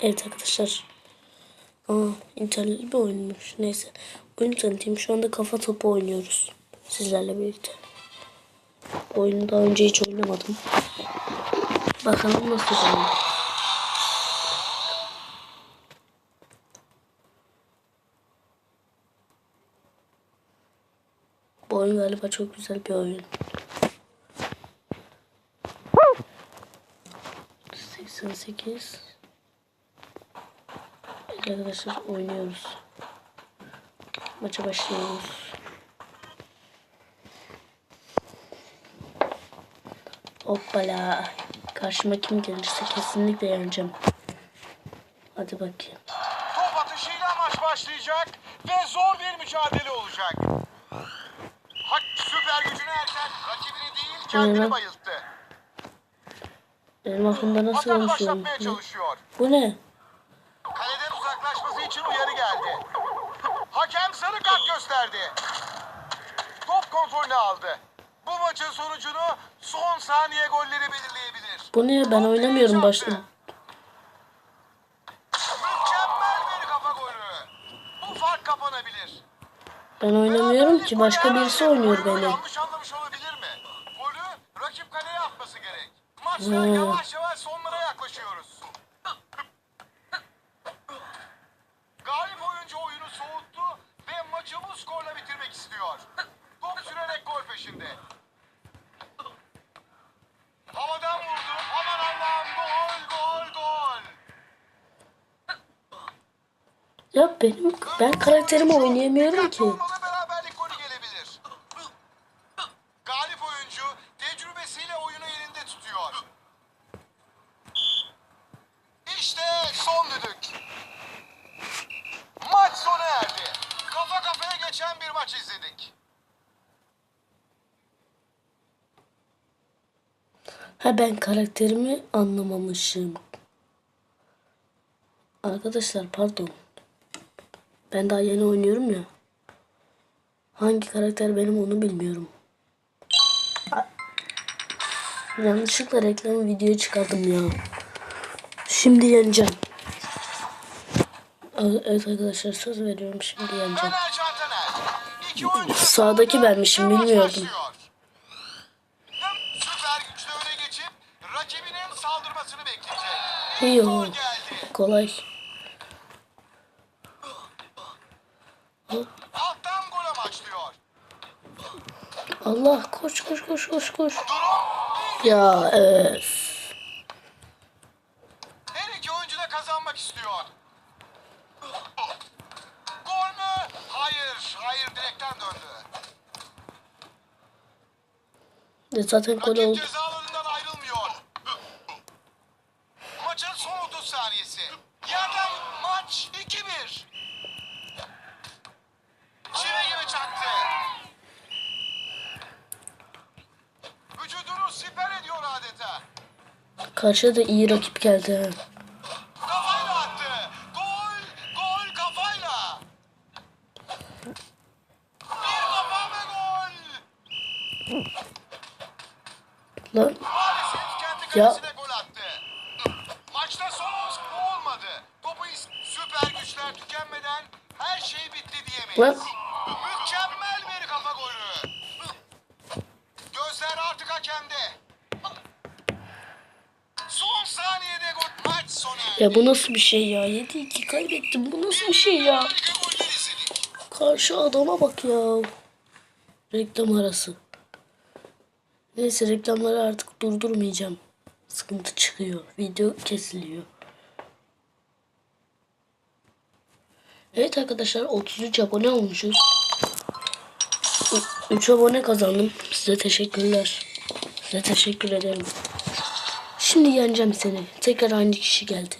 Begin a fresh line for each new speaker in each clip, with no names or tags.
Evet arkadaşlar. Aa, internetli bir oyunmuş. Neyse. Oyunu tanıtayım. Şu anda kafa topu oynuyoruz. Sizlerle birlikte. Bu oyunu daha önce hiç oynamadım. Bakalım nasıl oyun. Bu oyun galiba çok güzel bir oyun. 88 Evet arkadaşlar oynuyoruz. Maça başlıyoruz. Hoppala. Karşıma kim gelirse kesinlikle yeneceğim. Hadi bakayım.
Top atışıyla maç başlayacak ve zor bir mücadele olacak. Hak süper gücünü erken rakibini değil kendini
Evet.
bayılttı.
Benim aklımda nasıl olmuş. Bu ne?
Uzaklaşması için uyarı geldi. Hakem sarı kart gösterdi. Top kontrolünü aldı. Bu maçın sonucunu son saniye golleri belirleyebilir.
Bu ne? Ben oynamıyorum başta.
Mükemmel bir kafa golü. Bu fark kapanabilir.
Ben oynamıyorum ki. Başka birisi oynuyor beni.
Yanlış anlamış olabilir mi? Golü rakip kaleye atması gerek. Maçta
Hmm.
yavaş yavaş sonlara
Ya benim ben karakterimi oynayamıyorum ki.
Galip oyuncu tecrübesiyle oyunu elinde tutuyor. İşte son düdük. Maç sona erdi. Kafa kafaya geçen bir maç izledik.
Ha ben karakterimi anlamamışım. Arkadaşlar pardon. Ben daha yeni oynuyorum ya. Hangi karakter benim onu bilmiyorum. Yanlışlıkla reklam videoyu çıkardım ya. Şimdi yeneceğim. Evet arkadaşlar söz veriyorum şimdi yeneceğim. Sağdaki benmişim bilmiyordum.
başlıyor. Süper güçle öne geçip rakibinin saldırmasını bekleyecek.
Yo,
Gol geldi.
kolay.
Alttan gol amaçlıyor.
Allah koş koş koş koş koş. Ya evet.
her iki oyuncu da kazanmak istiyor. Gol mü? Hayır. Hayır direkten döndü.
Zaten gol oldu.
ceza alanından ayrılmıyor. Maçın son 30 saniyesi. Yerden maç 2-1. Çivi gibi çaktı. Vücudunu siper ediyor adeta.
Karşıda da iyi rakip geldi.
Kafayla attı. Gol, gol kafayla. Bir kafa ve gol.
Lan
Maalesef kendi
Ya.
gol attı. Maçta son olmadı. Topu süper güçler tükenmeden her şey bitti diyemeyiz.
Lan.
Mükemmel bir kafa golü. Gözler artık hakemde. Son saniyede gol. Maç sona erdi.
Ya bu nasıl bir şey ya? 7-2 kaybettim. Bu nasıl bir şey ya? Karşı adama bak ya. Reklam arası. Neyse reklamları artık durdurmayacağım. Sıkıntı çıkıyor. Video kesiliyor. Evet arkadaşlar 33 abone olmuşuz. 3 abone kazandım. Size teşekkürler. Size teşekkür ederim. Şimdi yeneceğim seni. Tekrar aynı kişi geldi.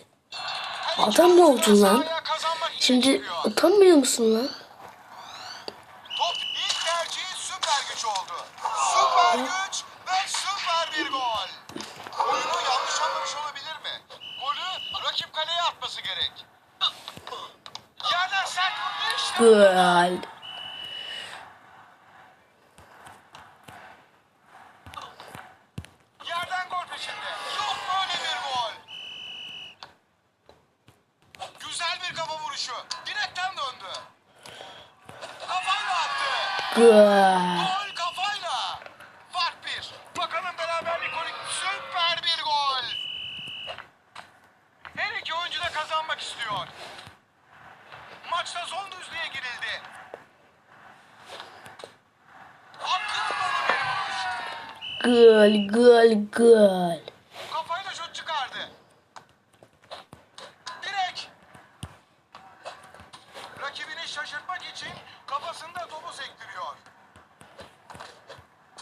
Adam ne oldun lan? Şimdi utanmıyor musun lan?
Top ilk tercihi süper güç oldu. Süper güç ve süper bir gol. Oyunu yanlış anlamış olabilir mi? Golü rakip kaleye atması gerek. Yerden sert vurdu işte.
Gol.
Yerden gol peşinde. Yok böyle bir gol.
Gol.
Gol kafayla. Fark bir. Bakalım beraberlik golü. Süper bir gol. Her iki oyuncu da kazanmak istiyor. Maçta son düzlüğe girildi. Akıl dolu bir vuruş.
Gol gol gol.
Kafayla şut çıkardı. Direk. Rakibini şaşırtmak için kafasında topu sektiriyor.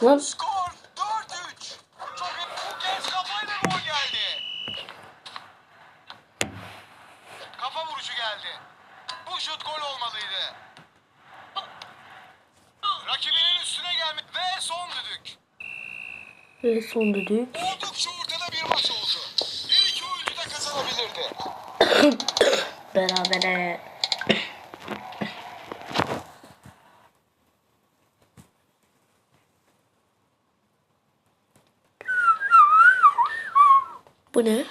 Lan
Skor 4-3. Çok iyi. Bu kez kafayla gol geldi. Kafa vuruşu geldi. Bu şut gol olmalıydı. Rakibinin üstüne gelme ve son düdük.
ve son düdük.
Oldukça ortada bir maç oldu. Her iki oyuncu da kazanabilirdi.
Berabere. Bu ne?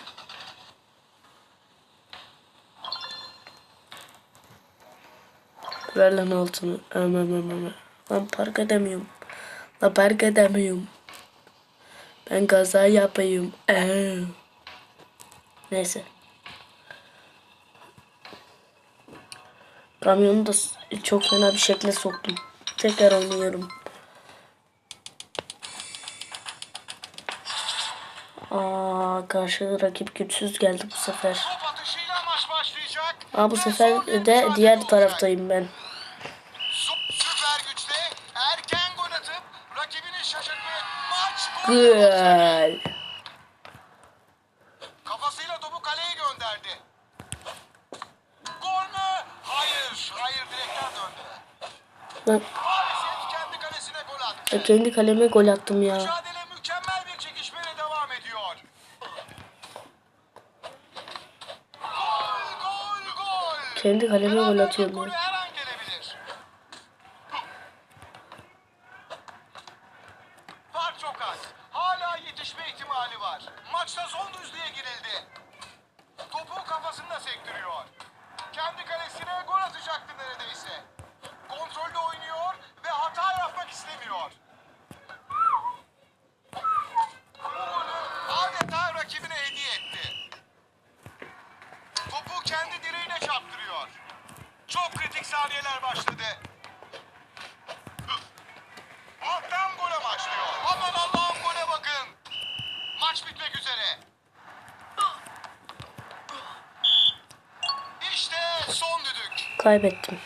Ver lan altını. Öm öm öm öm. Lan park edemiyorum. Lan park edemiyorum. Ben kaza yapayım. Ee. Neyse. Kamyonu da çok fena bir şekilde soktum. Tekrar oynuyorum. Aa, karşı rakip güçsüz geldi bu sefer. Aa, bu sefer de diğer taraftayım ben.
Sü- Süper güçte erken gol atıp rakibini şaşırtmaya Gol. Kafasıyla topu kaleye gönderdi. Gol mü? Hayır. Hayır direkten döndü. Maalesef kendi kalesine gol attı.
e, kendi kaleme gol attım ya.
Mücadele mükemmel bir çekişmeyle devam ediyor. Gol, gol, gol.
Kendi kaleme gol atıyorum ya.
Saniyeler başladı. Alttan gole başlıyor. Aman Allah'ım gole bakın. Maç bitmek üzere. İşte son düdük.
Kaybettim.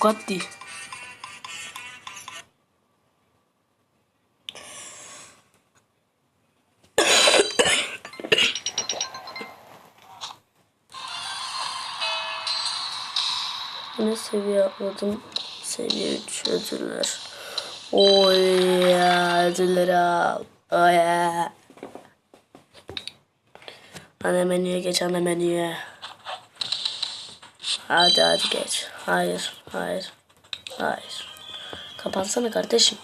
Bugatti. Ne seviye atladım? Seviye 3 ödüller. Oy ya ödülleri al. Oy ya. Ana menüye geç ana menüye. Hadi hadi geç. Hayır, hayır, hayır. Kapansana kardeşim.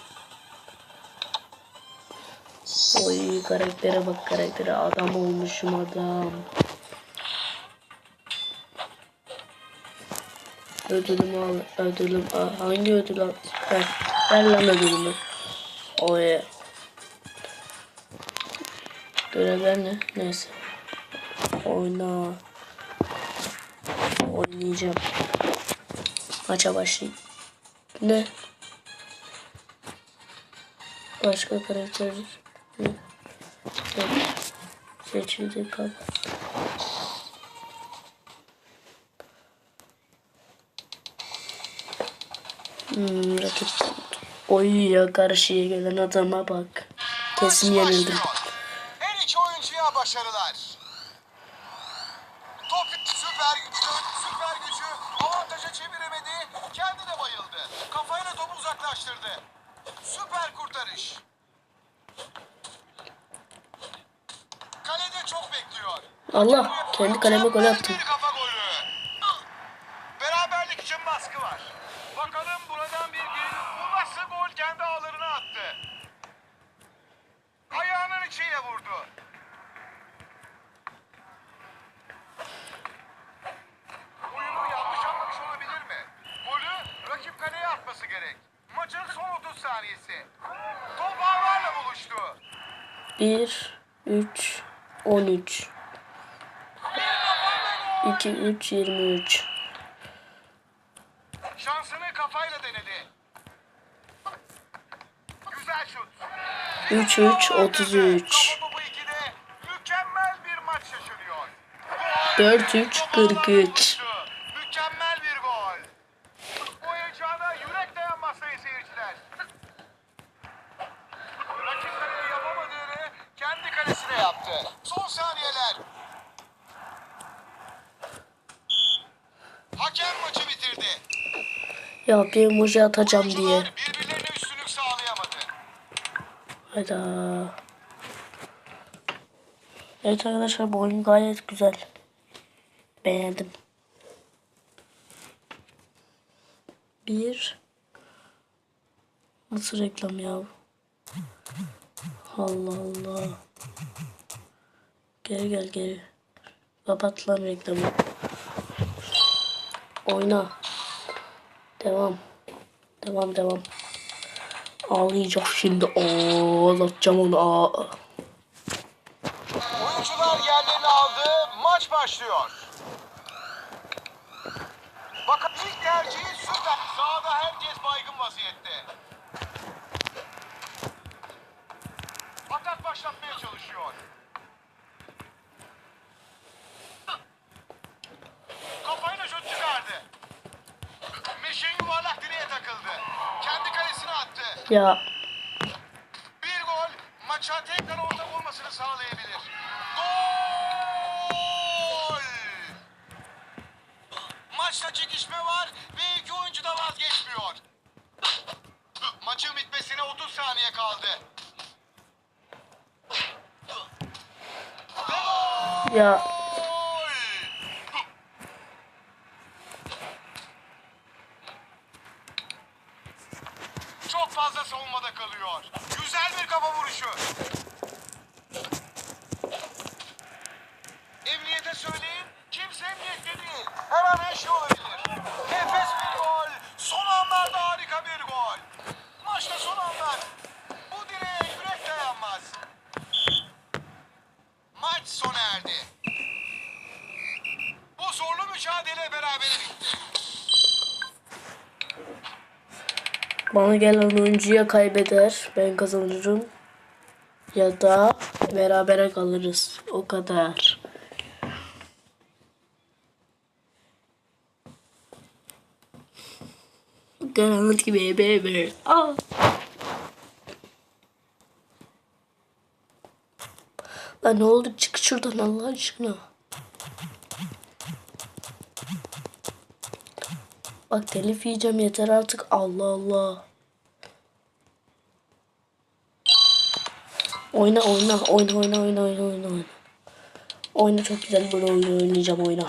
Oy karaktere bak karaktere adam olmuşum adam. Ödülümü al, ödülüm al. Hangi ödül al? Ver, ver lan ödülümü. Oy. Görevler ne? Neyse. Oyna. Oynayacağım. Maça başlayayım. Ne? Başka karakter. Evet. Seçildi kal. Hmm, rakip. Oy ya karşıya gelen adama bak. Kesin yenildim.
Kendi kaleme gol attım. Beraberlik için baskı var. Bakalım buradan bir geri bu nasıl gol kendi ağlarına attı. Ayağının içiyle vurdu. Oyunu yanlış anlamış olabilir mi?
Golü rakip kaleye atması gerek.
Maçın son 30 saniyesi. Top ağlarla buluştu.
1 3 13 2 3 23
Şansını kafayla denedi. Güzel şut.
3 3 33
Topu bu ikide mükemmel bir maç yaşanıyor.
4 3 43
Mükemmel bir gol. Bu heyecana yürek dayanmaz sayın seyirciler. Rakip kalede yapamadığını kendi kalesine yaptı. Son saniyeler. Hakem maçı bitirdi.
Ya bir emoji atacağım diye. Hayda. Evet arkadaşlar bu oyun gayet güzel. Beğendim. Bir. Nasıl reklam ya? Allah Allah. Gel gel gel. Kapat lan reklamı. Oyna. Devam. Devam devam. Ağlayacak şimdi. Ağlatacağım onu. Aa.
Oyuncular yerlerini aldı. Maç başlıyor. Bakın ilk tercihi süper. Sağda herkes baygın vaziyette. Atak başlatmaya çalışıyor. Kafayla şut çıkardı. Meşin yuvarlak direğe takıldı. Kendi kalesine attı.
Ya
Bir gol maça tekrar ortak olmasını sağlayabilir. Gol! Maçta çekişme var ve iki oyuncu da vazgeçmiyor. Maçın bitmesine 30 saniye kaldı. Ve gol!
ya
Çok fazla kalıyor. Güzel bir kafa vuruşu. Emniyete söyleyin. Kimse emniyette değil. Her an her şey olabilir. Nefes bir gol. Son anlarda harika bir gol. Maçta son anlar. Bu direğe yürek dayanmaz. Maç sona erdi. Bu zorlu mücadele berabere bitti.
Bana gelen oyuncuya kaybeder. Ben kazanırım. Ya da berabere kalırız. O kadar. Garanti baby. Aa. Lan ne oldu? Çık şuradan Allah aşkına. Bak telif yiyeceğim yeter artık. Allah Allah. Oyna oyna oyna oyna oyna oyna oyna oyna. Oyna çok güzel bir oyun oynayacağım oyna.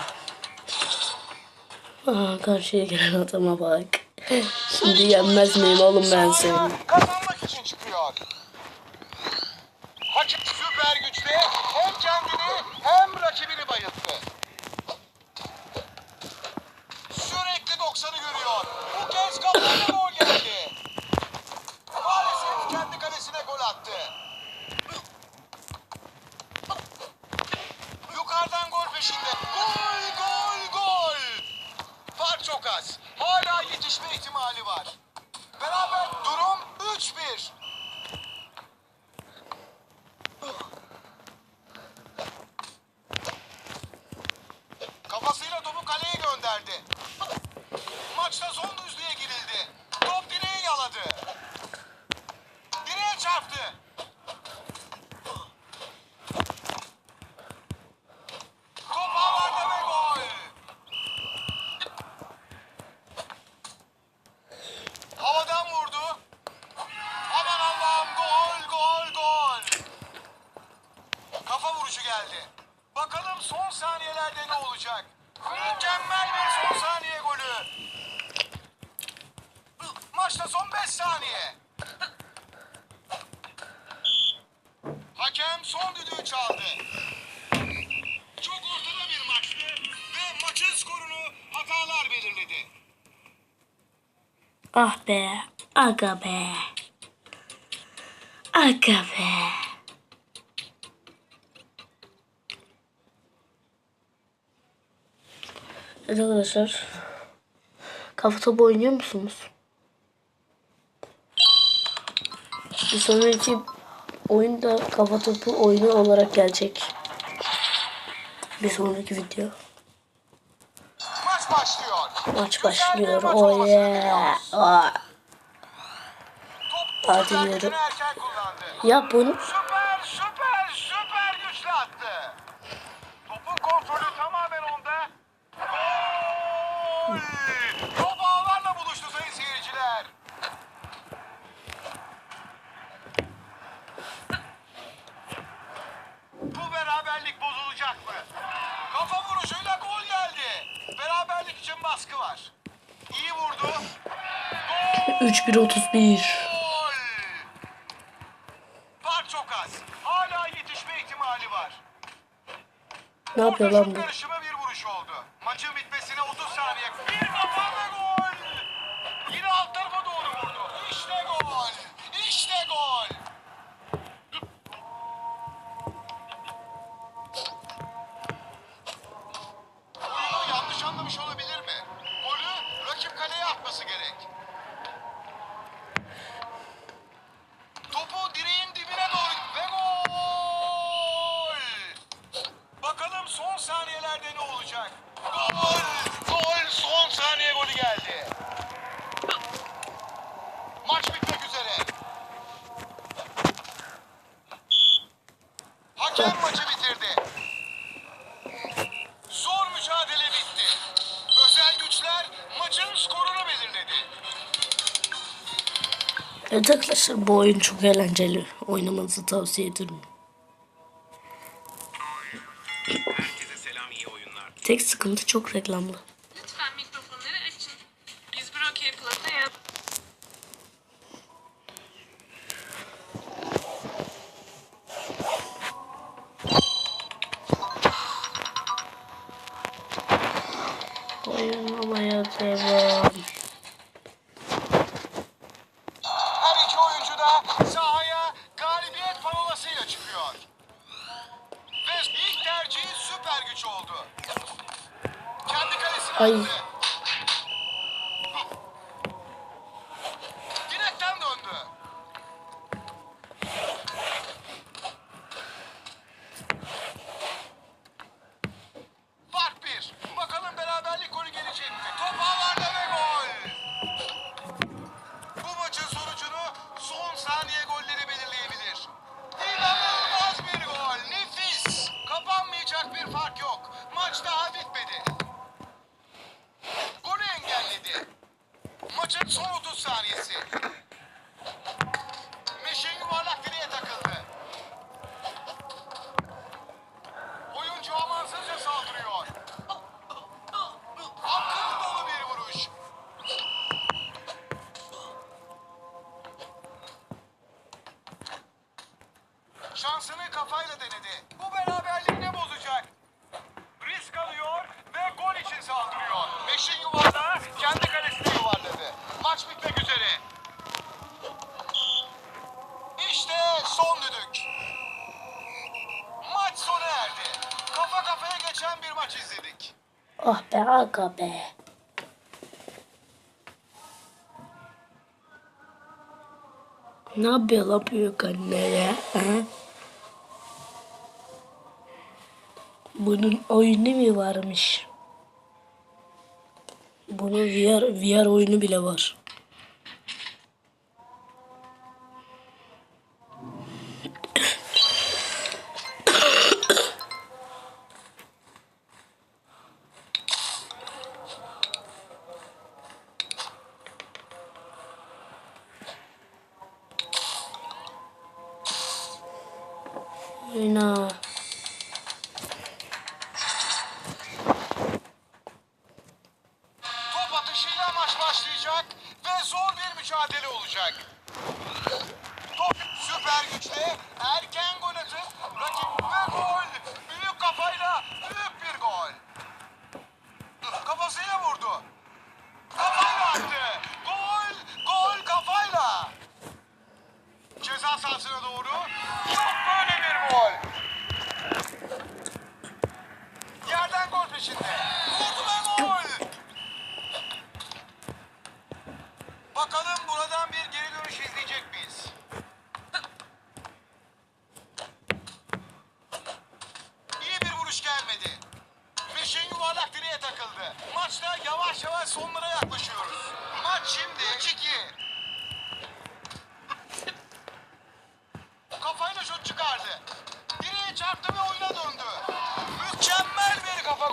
Aa, karşıya gelen adama bak. Şimdi yenmez miyim oğlum ben seni? Ah be. Aga be. Aga be. Evet arkadaşlar. Kafa topu oynuyor musunuz? Bir sonraki oyun da kafa topu oyunu olarak gelecek. Bir sonraki video.
Maç başlıyor.
Maç başlıyor.
Top
Hadi yürü. Ya bunu
Süper süper süper güçlü attı. Topun kontrolü tamamen onda. Gol! Top ağlarla buluştu sayın seyirciler. Bu beraberlik bozulacak mı? Kafa vuruşuyla gol geldi. Beraberlik için baskı var. İyi vurdu. Gol!
3-1-31.
Gol! Fark çok az. Hala yetişme ihtimali var.
Ne yapıyor lan bu?
karışımı bir vuruş oldu. Maçın bitmesine 30 saniye. Bir kafa ve gol! Yine alt tarafa doğru vurdu. İşte gol! İşte gol! Hakem maçı bitirdi. Zor mücadele bitti. Özel güçler maçın skorunu belirledi.
Evet arkadaşlar bu oyun çok eğlenceli. Oynamanızı tavsiye ederim. Tek sıkıntı çok reklamlı.
Oldu. Kendi kalesine
Ay.
attı.
Aga be. Ne yapıyor lan büyük anne ya? Ha? Bunun oyunu mu varmış? Bunun VR, VR oyunu bile var.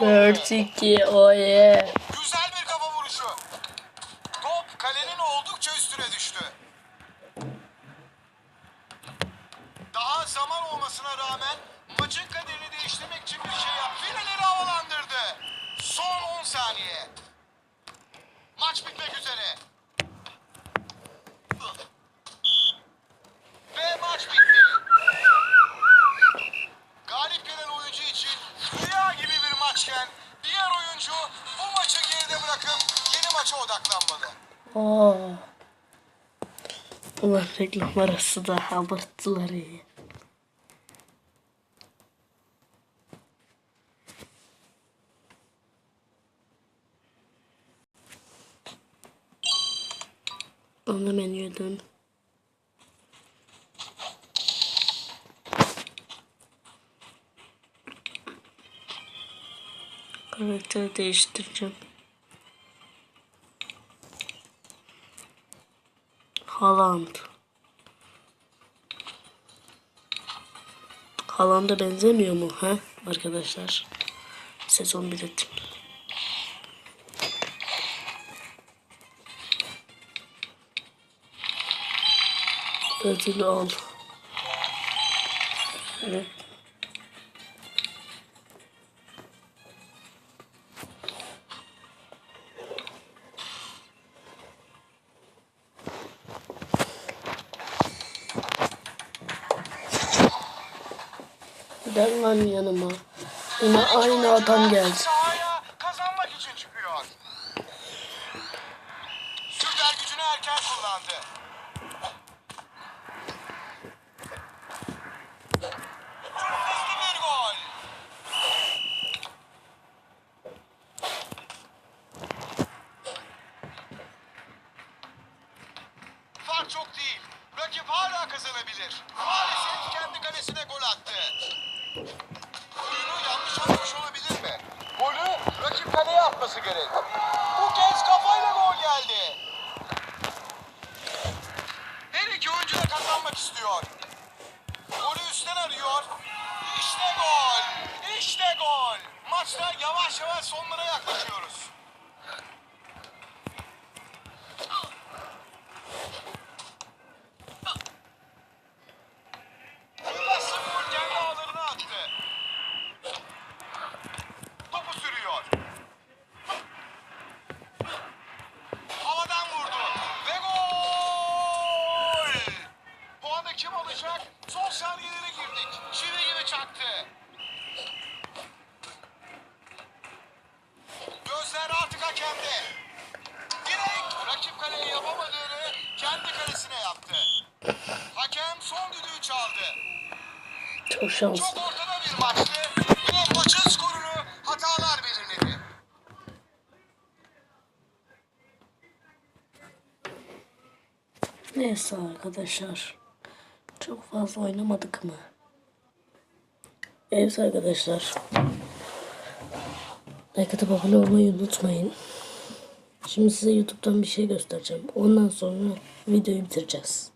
4 2.
Güzel bir kafa vuruşu. Top kalenin oldukça üstüne düştü. Daha zaman olmasına rağmen maçın kaderini değiştirmek için bir şey yaptı. Fileleri havalandırdı. Son 10 saniye. Maç bitmek üzere. Ve maç bitti. Maçken diğer oyuncu bu maçı geride bırakıp yeni maça odaklanmalı.
Aa. Ulan reklam arası da abarttılar ya. Ana menüden. Karakter değiştireceğim. Haaland. Haaland'a benzemiyor mu ha arkadaşlar? Sezon biletim. Ödül al. Evet. Gel lan yanıma. Yine aynı adam geldi.
Sahaya kazanmak için çıkıyor. Süper gücünü erken kullandı. Çok hızlı bir gol. Fark çok değil. Rakip hala kazanabilir. Maalesef kendi kalesine gol attı. Oyunu yanlış anlamış olabilir mi? Golü rakip kaleye atması gerek. Bu kez kafayla gol geldi. Her iki oyuncu da kazanmak istiyor. Golü üstten arıyor. İşte gol. İşte gol. Maçta yavaş yavaş sonlara yaklaşıyoruz. Yılmaz Spor kendi ağlarına attı. Topu sürüyor. Havadan vurdu. Ve gol! Puanı kim alacak? Son saniyelere girdik. Çivi gibi çaktı. Gözler artık hakemde. Direkt rakip kaleye yapamadığını kendi kalesine yaptı. Hakem son düdüğü çaldı.
Şanslı.
Çok ortada bir maçtı. Bu maçın skorunu hatalar belirledi.
Neyse arkadaşlar. Çok fazla oynamadık mı? Evet arkadaşlar. Like atıp abone olmayı unutmayın. Şimdi size YouTube'dan bir şey göstereceğim. Ondan sonra videoyu bitireceğiz.